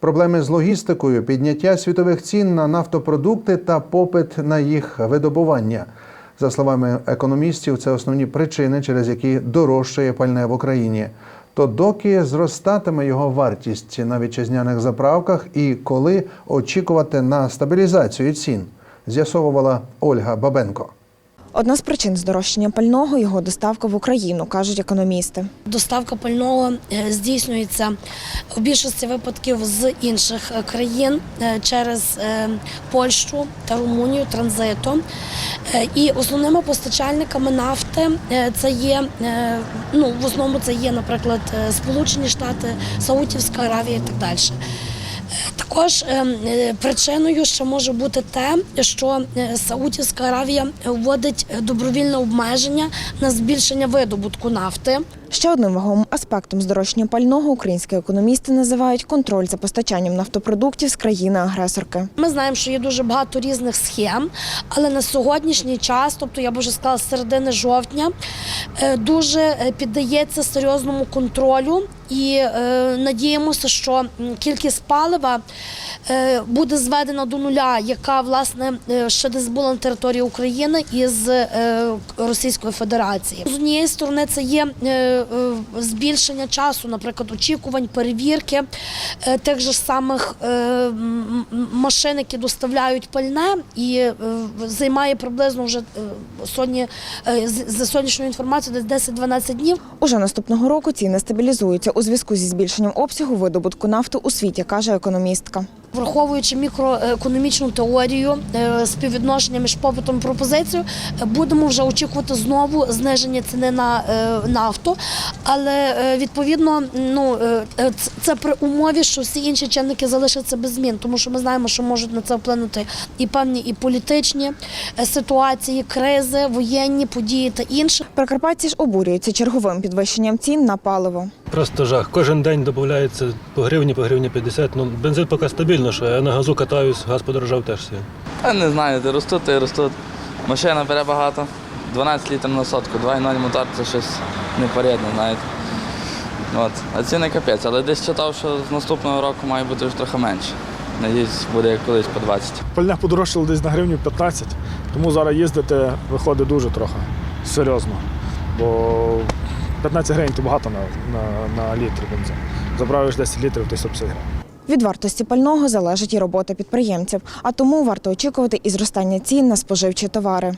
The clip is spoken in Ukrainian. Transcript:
Проблеми з логістикою, підняття світових цін на нафтопродукти та попит на їх видобування. За словами економістів, це основні причини, через які дорожчає пальне в Україні. То доки зростатиме його вартість на вітчизняних заправках і коли очікувати на стабілізацію цін, з'ясовувала Ольга Бабенко. Одна з причин здорожчання пального його доставка в Україну, кажуть економісти. Доставка пального е, здійснюється в більшості випадків з інших е, країн е, через Польщу та Румунію транзитом. І основними постачальниками нафти це є ну в основному це є, наприклад, Сполучені Штати, Саудівська Аравія і так далі. Також е, е, причиною ще може бути те, що е, Саудівська Аравія вводить добровільне обмеження на збільшення видобутку нафти. Ще одним вагомим аспектом здорожчання пального українські економісти називають контроль за постачанням нафтопродуктів з країни-агресорки. Ми знаємо, що є дуже багато різних схем, але на сьогоднішній час, тобто я б вже сказала, з середини жовтня, е, дуже е, піддається серйозному контролю. І е, надіємося, що кількість палива е, буде зведена до нуля, яка власне ще десь була на території України із Російської Федерації. З однієї сторони, це є збільшення часу, наприклад, очікувань, перевірки е, тих же самих е, машин, які доставляють пальне, і е, займає приблизно вже е, сьогодні е, за сьогоднішньою інформацією десь 10-12 днів. Уже наступного року ціни стабілізуються у зв'язку зі збільшенням обсягу видобутку нафти у світі, каже економістка. Враховуючи мікроекономічну теорію е, співвідношення між попитом і пропозицією, е, будемо вже очікувати знову зниження ціни на е, нафту. Але е, відповідно, ну е, е, це при умові, що всі інші чинники залишаться без змін, тому що ми знаємо, що можуть на це вплинути і певні і політичні ситуації, кризи, воєнні події та інше. Прикарпатці ж обурюються черговим підвищенням цін на паливо. Просто жах. Кожен день додається по гривні, по гривні 50. Ну, бензин поки стабільно, що я на газу катаюсь, газ подорожав теж сильно. Та не знаю, де ростуть, та й ростуть. Машина бере багато. 12 літрів на сотку, 2,0 мотор це щось непорядне, знаєте. От. А ціни капець, але десь читав, що з наступного року має бути вже трохи менше. Надіюсь, буде як колись по 20. Пальне подорожчало десь на гривню 15, тому зараз їздити виходить дуже трохи серйозно. Бо 15 гривень то багато на, на, на літр бензин. Заправиш 10 літрів, то й 150 гривень. Від вартості пального залежить і робота підприємців, а тому варто очікувати і зростання цін на споживчі товари.